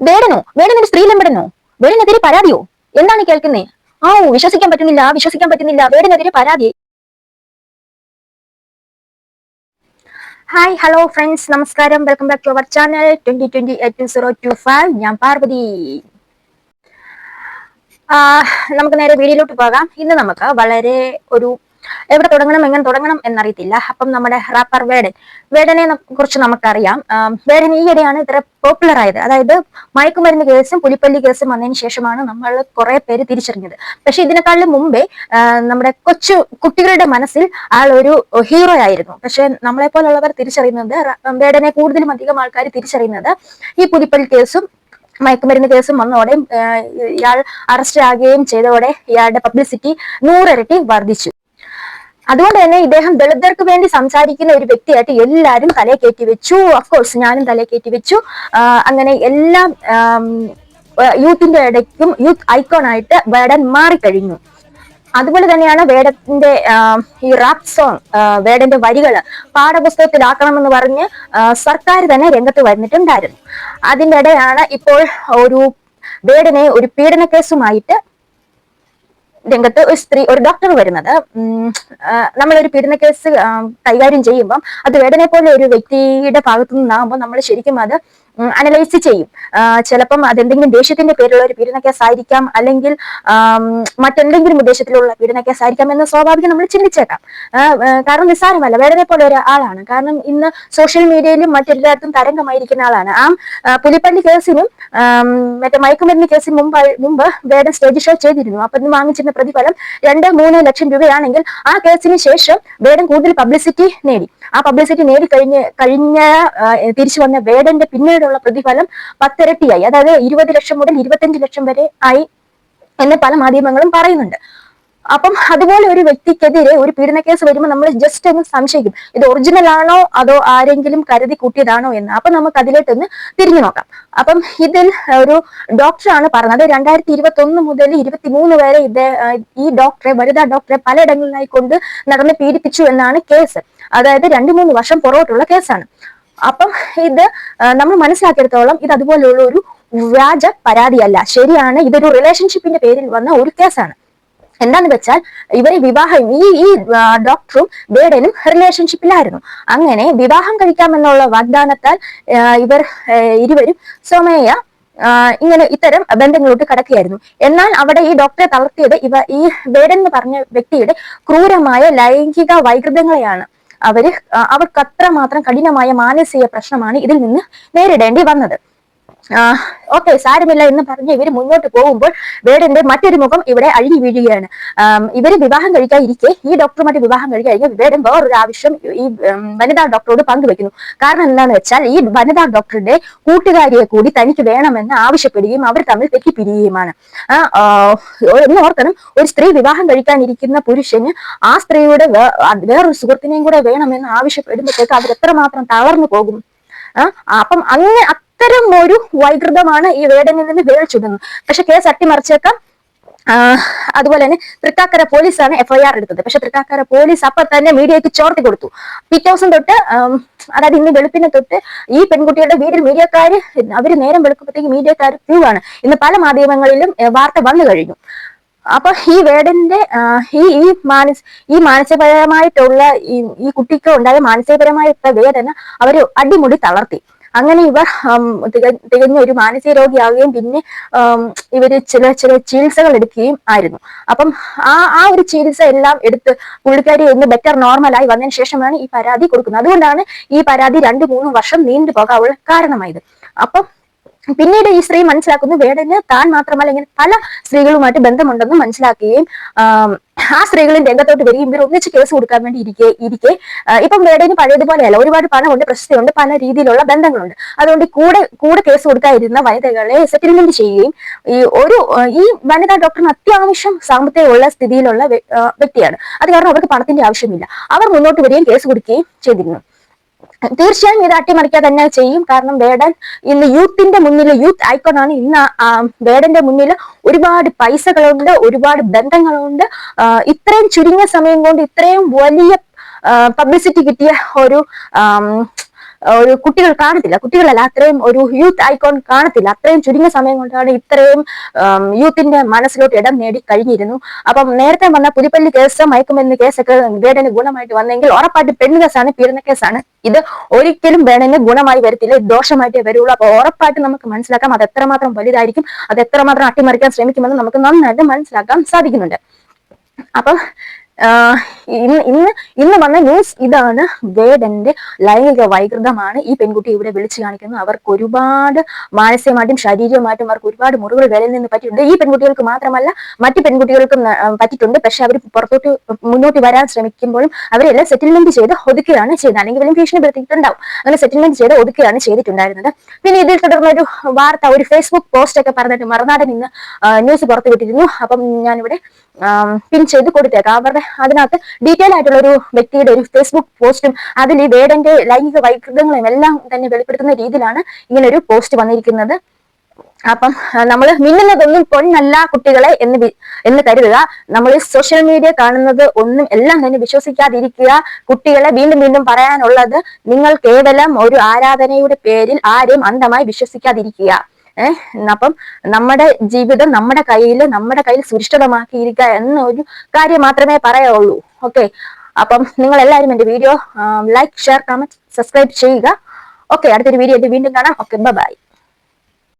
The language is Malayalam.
വേടനോ? വേടൻ ഒരു സ്ത്രീലമ്പടനോ വേടനെതിരെ പരാതിയോ? എന്താണ് കേൾക്കുന്നേ? ആ വിശ്വസിക്കാൻ പറ്റുന്നില്ല വിശ്വസിക്കാൻ പറ്റുന്നില്ല. വേടനെതിരെ പരാതി. ഹായ് ഹലോ ഫ്രണ്ട്സ് നമസ്കാരം. Welcome back to our channel twenty twenty eight zero two five ഞാൻ പാർവതി. നമുക്ക് നേരെ വീഡിയോയിലോട്ട് പോകാം. ഇന്ന് നമുക്ക് വളരെ ഒരു എവിടെ തുടങ്ങണം എങ്ങനെ തുടങ്ങണം എന്നറിയത്തില്ല. അപ്പം നമ്മുടെ റാപ്പർ വേടൻ. വേടനെ കുറിച്ച് നമുക്കറിയാം. വേഡൻ ഈയിടെയാണ് ഇത്ര പോപ്പുലർ ആയത്. അതായത് മയക്കുമരുന്ന് കേസും പുലിപ്പള്ളി കേസും വന്നതിന് ശേഷമാണ് നമ്മൾ കുറെ പേര് തിരിച്ചറിഞ്ഞത്. പക്ഷെ ഇതിനേക്കാളും മുമ്പേ നമ്മുടെ കൊച്ചു കുട്ടികളുടെ മനസ്സിൽ ആൾ ഒരു ഹീറോ ആയിരുന്നു. പക്ഷെ നമ്മളെ പോലുള്ളവർ തിരിച്ചറിയുന്നത് വേഡനെ കൂടുതലും അധികം ആൾക്കാർ തിരിച്ചറിയുന്നത് ഈ പുലിപ്പള്ളി കേസും മയക്കുമരുന്ന് കേസും വന്നതോടെ ഇയാൾ അറസ്റ്റ് ആകുകയും ചെയ്തതോടെ ഇയാളുടെ പബ്ലിസിറ്റി നൂറിരട്ടി വർദ്ധിച്ചു. അതുകൊണ്ട് തന്നെ ഇദ്ദേഹം ദളിതർക്ക് വേണ്ടി സംസാരിക്കുന്ന ഒരു വ്യക്തിയായിട്ട് എല്ലാവരും തലയെ കയറ്റി വെച്ചു. കോഴ്സ് ഞാനും തലയെ കയറ്റി വെച്ചു. അങ്ങനെ എല്ലാം യൂത്തിന്റെ ഇടയ്ക്കും യൂത്ത് ഐക്കോൺ ആയിട്ട് വേടൻ മാറിക്കഴിഞ്ഞു. അതുപോലെ തന്നെയാണ് വേടത്തിന്റെ ഈ റാപ്പ് സോങ് വേടന്റെ വരികൾ പാഠപുസ്തകത്തിലാക്കണമെന്ന് പറഞ്ഞ് സർക്കാർ തന്നെ രംഗത്ത് വന്നിട്ടുണ്ടായിരുന്നു. അതിനിടെയാണ് ഇടയാണ് ഇപ്പോൾ ഒരു വേടനെ ഒരു പീഡന കേസുമായിട്ട് രംഗത്ത് ഒരു സ്ത്രീ ഒരു ഡോക്ടർ വരുന്നത്. നമ്മളൊരു പീഡന കേസ് കൈകാര്യം ചെയ്യുമ്പം അത് വേടനെ പോലെ ഒരു വ്യക്തിയുടെ ഭാഗത്തു നിന്നാകുമ്പോൾ നമ്മൾ ശരിക്കും അത് അനലൈസ് ചെയ്യും. ചിലപ്പം അതെന്തെങ്കിലും ദേഷ്യത്തിന്റെ പേരിലുള്ള ഒരു പീഡന കേസ് ആയിരിക്കാം അല്ലെങ്കിൽ മറ്റെന്തെങ്കിലും ഉദ്ദേശത്തിലുള്ള പീഡന കേസ് ആയിരിക്കാം എന്ന് സ്വാഭാവികം നമ്മൾ ചിന്തിച്ചേക്കാം. കാരണം നിസ്സാരമല്ല വേറെ പോലെ ഒരാളാണ് കാരണം ഇന്ന് സോഷ്യൽ മീഡിയയിലും മറ്റെല്ലായിടത്തും തരംഗമായിരിക്കുന്ന ആളാണ്. ആ പുലിപ്പള്ളി കേസിനും മറ്റേ മയക്കുമരുന്ന് കേസിന് മുമ്പ് മുമ്പ് വേടൻ സ്റ്റേജ് ഷോ ചെയ്തിരുന്നു. അപ്പൊ ഇന്ന് വാങ്ങിച്ചിരുന്ന പ്രതിഫലം രണ്ട് മൂന്ന് ലക്ഷം രൂപയാണെങ്കിൽ ആ കേസിന് ശേഷം വേടൻ കൂടുതൽ പബ്ലിസിറ്റി നേടി. ആ പബ്ലിസിറ്റി നേടി കഴിഞ്ഞ തിരിച്ചു വന്ന വേടന്റെ പിന്നീടുള്ള പ്രതിഫലം പത്തിരട്ടിയായി. അതായത് ഇരുപത് ലക്ഷം മുതൽ ഇരുപത്തഞ്ച് ലക്ഷം വരെ ആയി എന്ന് പല മാധ്യമങ്ങളും പറയുന്നുണ്ട്. അപ്പം അതുപോലെ ഒരു വ്യക്തിക്കെതിരെ ഒരു പീഡന കേസ് വരുമ്പോൾ നമ്മൾ ജസ്റ്റ് ഒന്ന് സംശയിക്കും. ഇത് ഒറിജിനൽ ആണോ? അതോ ആരെങ്കിലും കരുതി കൂട്ടിയതാണോ എന്ന്. അപ്പൊ നമുക്ക് അതിലോട്ടൊന്ന് തിരിഞ്ഞു നോക്കാം. അപ്പം ഇതിൽ ഒരു ഡോക്ടറാണ് പറഞ്ഞത്. രണ്ടായിരത്തി ഇരുപത്തി ഒന്ന് മുതൽ ഇരുപത്തി മൂന്ന് വരെ ഇത് ഈ ഡോക്ടറെ വനിതാ ഡോക്ടറെ പലയിടങ്ങളിലായി കൊണ്ട് നടന്ന് പീഡിപ്പിച്ചു എന്നാണ് കേസ്. അതായത് രണ്ടു മൂന്ന് വർഷം പുറകോട്ടുള്ള കേസാണ്. അപ്പം ഇത് നമ്മൾ മനസ്സിലാക്കിയെടുത്തോളം ഇത് അതുപോലെയുള്ള ഒരു വ്യാജ പരാതിയല്ല. ശരിയാണ് ഇതൊരു റിലേഷൻഷിപ്പിന്റെ പേരിൽ വന്ന ഒരു കേസാണ്. എന്താന്ന് വെച്ചാൽ ഇവരെ വിവാഹം ഈ ഈ ഡോക്ടറും ബേഡനും റിലേഷൻഷിപ്പിലായിരുന്നു അങ്ങനെ വിവാഹം കഴിക്കാമെന്നുള്ള വാഗ്ദാനത്താൽ ഇവർ ഇരുവരും സ്വമേയ ഇങ്ങനെ ഇത്തരം ബന്ധങ്ങളോട്ട് കടക്കുകയായിരുന്നു. എന്നാൽ അവിടെ ഈ ഡോക്ടറെ തളർത്തിയത് ഇവ ഈ ബേഡൻ എന്ന് പറഞ്ഞ വ്യക്തിയുടെ ക്രൂരമായ ലൈംഗിക വൈകൃതങ്ങളെയാണ്. അവർ അവർക്ക് അത്രമാത്രം കഠിനമായ മാനസിക പ്രശ്നമാണ് ഇതിൽ നിന്ന് നേരിടേണ്ടി വന്നത്. ഓക്കെ സാരമില്ല എന്ന് പറഞ്ഞ് ഇവർ മുന്നോട്ട് പോകുമ്പോൾ വേടന്റെ മറ്റൊരു മുഖം ഇവിടെ അഴിഞ്ഞു വീഴുകയാണ്. ഇവർ വിവാഹം കഴിക്കാൻ ഇരിക്കെ ഈ ഡോക്ടറുമായിട്ട് വിവാഹം കഴിക്കാൻ കഴിഞ്ഞ വേടൻ വേറൊരു ആവശ്യം ഈ വനിതാ ഡോക്ടറോട് പങ്കുവെക്കുന്നു. കാരണം എന്താണെന്ന് വെച്ചാൽ ഈ വനിതാ ഡോക്ടറുടെ കൂട്ടുകാരിയെ കൂടി തനിക്ക് വേണമെന്ന് ആവശ്യപ്പെടുകയും അവർ തമ്മിൽ തെറ്റിപ്പിരിയുകയുമാണ്. ഒന്ന് ഓർക്കണം ഒരു സ്ത്രീ വിവാഹം കഴിക്കാനിരിക്കുന്ന പുരുഷന് ആ സ്ത്രീയുടെ വേറൊരു സുഹൃത്തിനെയും കൂടെ വേണമെന്ന് ആവശ്യപ്പെടുമ്പോഴത്തേക്ക് അവർ എത്രമാത്രം തളർന്നു പോകും. അപ്പം അങ്ങനെ അത്തരം ഒരു വൈകൃതമാണ് ഈ വേടനിൽ നിന്ന് വേളിച്ചിടുന്നത് പക്ഷെ കേസ് അട്ടിമറിച്ചേക്കാം. അതുപോലെ തന്നെ തൃക്കാക്കര പോലീസാണ് എഫ്ഐആർ എടുത്തത്. പക്ഷെ തൃക്കാക്കര പോലീസ് അപ്പൊ തന്നെ മീഡിയക്ക് ചോർത്തി കൊടുത്തു. പിറ്റേ ദിവസം തൊട്ട് അതായത് ഇന്ന് വെളുപ്പിനെ തൊട്ട് ഈ പെൺകുട്ടിയുടെ വീട്ടിൽ മീഡിയക്കാര് അവർ നേരം വെളുക്കുമ്പോഴത്തേക്ക് മീഡിയക്കാർ ക്യൂ ആണ്. ഇന്ന് പല മാധ്യമങ്ങളിലും വാർത്ത വന്നു കഴിഞ്ഞു. അപ്പൊ ഈ വേടന്റെ ഈ ഈ മാനസ് ഈ മാനസികപരമായിട്ടുള്ള ഈ ഈ കുട്ടിക്ക് ഉണ്ടായ മാനസികപരമായിട്ടുള്ള വേദന അവർ അടിമുടി തളർത്തി. അങ്ങനെ ഇവർ തികഞ്ഞ ഒരു മാനസിക രോഗിയാവുകയും പിന്നെ ഇവർ ചില ചില ചികിത്സകൾ എടുക്കുകയും ആയിരുന്നു. അപ്പം ആ ആ ഒരു ചികിത്സ എല്ലാം എടുത്ത് പുള്ളിക്കാരി ഒന്ന് ബെറ്റർ നോർമലായി വന്നതിന് ശേഷമാണ് ഈ പരാതി കൊടുക്കുന്നത്. അതുകൊണ്ടാണ് ഈ പരാതി രണ്ടു മൂന്ന് വർഷം നീണ്ടു പോകാനുള്ള കാരണമായത്. അപ്പം പിന്നീട് ഈ സ്ത്രീ മനസ്സിലാക്കുന്നു വേടന് താൻ മാത്രമല്ല ഇങ്ങനെ പല സ്ത്രീകളുമായിട്ട് ബന്ധമുണ്ടെന്ന് മനസ്സിലാക്കുകയും ആ സ്ത്രീകളും രംഗത്തോട്ട് വരികയും ഇവർ ഒന്നിച്ച് കേസ് കൊടുക്കാൻ വേണ്ടി ഇരിക്കെ ഇരിക്കെ. ഇപ്പം വേടന് പഴയതുപോലെയല്ല ഒരുപാട് പണമുണ്ട് പ്രശസ്തിയുണ്ട് പല രീതിയിലുള്ള ബന്ധങ്ങളുണ്ട്. അതുകൊണ്ട് കൂടെ കൂടെ കേസ് കൊടുക്കാതിരുന്ന വനിതകളെ സെറ്റിൽമെന്റ് ചെയ്യുകയും ഈ ഒരു ഈ വനിതാ ഡോക്ടറിന് അത്യാവശ്യം സാമ്പത്തികമുള്ള സ്ഥിതിയിലുള്ള വ്യക്തിയാണ്. അത് കാരണം അവർക്ക് പണത്തിന്റെ ആവശ്യമില്ല. അവർ മുന്നോട്ട് വരികയും കേസ് കൊടുക്കുകയും ചെയ്തിരുന്നു. തീർച്ചയായും ഇത് അട്ടിമറിക്കുക തന്നെ ചെയ്യും. കാരണം വേടൻ ഇന്ന് യൂത്തിന്റെ മുന്നിൽ യൂത്ത് ഐക്കോൺ ആണ് ഇന്ന് ബേഡന്റെ മുന്നിൽ ഒരുപാട് പൈസകളുണ്ട് ഒരുപാട് ബന്ധങ്ങളുണ്ട്. ഇത്രയും ചുരുങ്ങിയ സമയം കൊണ്ട് ഇത്രയും വലിയ പബ്ലിസിറ്റി കിട്ടിയ ഒരു ഒരു കുട്ടികൾ കാണത്തില്ല. കുട്ടികളല്ല അത്രയും ഒരു യൂത്ത് ഐക്കോൺ കാണത്തില്ല. അത്രയും ചുരുങ്ങിയ സമയം കൊണ്ടാണ് ഇത്രയും യൂത്തിന്റെ മനസ്സിലോട്ട് ഇടം നേടി കഴിഞ്ഞിരുന്നു. അപ്പം നേരത്തെ വന്ന പുലിപ്പള്ളി കേസ് മയക്കുമെന്ന് കേസൊക്കെ വേടന് ഗുണമായിട്ട് വന്നെങ്കിൽ ഉറപ്പായിട്ട് പെണ്ണ് കേസാണ് പീഡന കേസാണ്. ഇത് ഒരിക്കലും വേണന് ഗുണമായി വരത്തില്ല ദോഷമായിട്ടേ വരുള്ളൂ. അപ്പൊ ഉറപ്പായിട്ട് നമുക്ക് മനസ്സിലാക്കാം അത് എത്രമാത്രം വലുതായിരിക്കും അത് എത്രമാത്രം അട്ടിമറിക്കാൻ ശ്രമിക്കുമെന്ന് നമുക്ക് നന്നായിട്ട് മനസ്സിലാക്കാൻ സാധിക്കുന്നുണ്ട്. അപ്പൊ ഇന്ന് ഇന്ന് ഇന്ന് വന്ന ന്യൂസ് ഇതാണ്. വേദന്റെ ലൈംഗിക വൈകൃതമാണ് ഈ പെൺകുട്ടി ഇവിടെ വിളിച്ചു കാണിക്കുന്നത്. അവർക്ക് ഒരുപാട് മാനസികമായിട്ടും ശാരീരികമായിട്ടും അവർക്ക് ഒരുപാട് മുറിവുകൾ വേലയിൽ നിന്ന് പറ്റിയിട്ടുണ്ട്. ഈ പെൺകുട്ടികൾക്ക് മാത്രമല്ല മറ്റു പെൺകുട്ടികൾക്കും പറ്റിയിട്ടുണ്ട്. പക്ഷെ അവർ പുറത്തോട്ട് മുന്നോട്ട് വരാൻ ശ്രമിക്കുമ്പോഴും അവരെല്ലാം സെറ്റിൽമെന്റ് ചെയ്ത് ഒതുക്കുകയാണ് ചെയ്തത് അല്ലെങ്കിൽ വലിയ ഭീഷണിപ്പെടുത്തിയിട്ടുണ്ടാവും. അങ്ങനെ സെറ്റിൽമെന്റ് ചെയ്ത് ഒതുക്കുകയാണ് ചെയ്തിട്ടുണ്ടായിരുന്നത്. പിന്നെ ഇതിൽ തുടർന്ന് ഒരു വാർത്ത ഒരു ഫേസ്ബുക്ക് പോസ്റ്റ് ഒക്കെ പറഞ്ഞിട്ട് മറുനാടൻ ഇന്ന് ന്യൂസ് പുറത്തുവിട്ടിരുന്നു. അപ്പം ഞാനിവിടെ പിൻ ചെയ്ത് കൊടുത്തേക്കാം. അവരുടെ അതിനകത്ത് ഡീറ്റെയിൽ ആയിട്ടുള്ള ഒരു വ്യക്തിയുടെ ഒരു ഫേസ്ബുക്ക് പോസ്റ്റും അതിൽ ഈ വേടന്റെ ലൈംഗിക വൈകൃതങ്ങളും എല്ലാം തന്നെ വെളിപ്പെടുത്തുന്ന രീതിയിലാണ് ഇങ്ങനെ ഒരു പോസ്റ്റ് വന്നിരിക്കുന്നത്. അപ്പം നമ്മൾ മിന്നുന്നതൊന്നും പൊന്നല്ല കുട്ടികളെ എന്ന് എന്ന് കരുതുക. നമ്മൾ സോഷ്യൽ മീഡിയ കാണുന്നത് ഒന്നും എല്ലാം തന്നെ വിശ്വസിക്കാതിരിക്കുക. കുട്ടികളെ വീണ്ടും വീണ്ടും പറയാനുള്ളത് നിങ്ങൾ കേവലം ഒരു ആരാധനയുടെ പേരിൽ ആരെയും അന്ധമായി വിശ്വസിക്കാതിരിക്കുക. ഏഹ് അപ്പം നമ്മുടെ ജീവിതം നമ്മുടെ കയ്യിൽ നമ്മുടെ കയ്യിൽ സുരക്ഷിതമാക്കിയിരിക്കുക എന്നൊരു കാര്യം മാത്രമേ പറയുള്ളൂ. ഓക്കെ? അപ്പം നിങ്ങൾ എല്ലാവരും എന്റെ video like share comment subscribe ചെയ്യുക. ഓക്കെ? അടുത്തൊരു വീഡിയോ വീണ്ടും കാണാം. Okay bye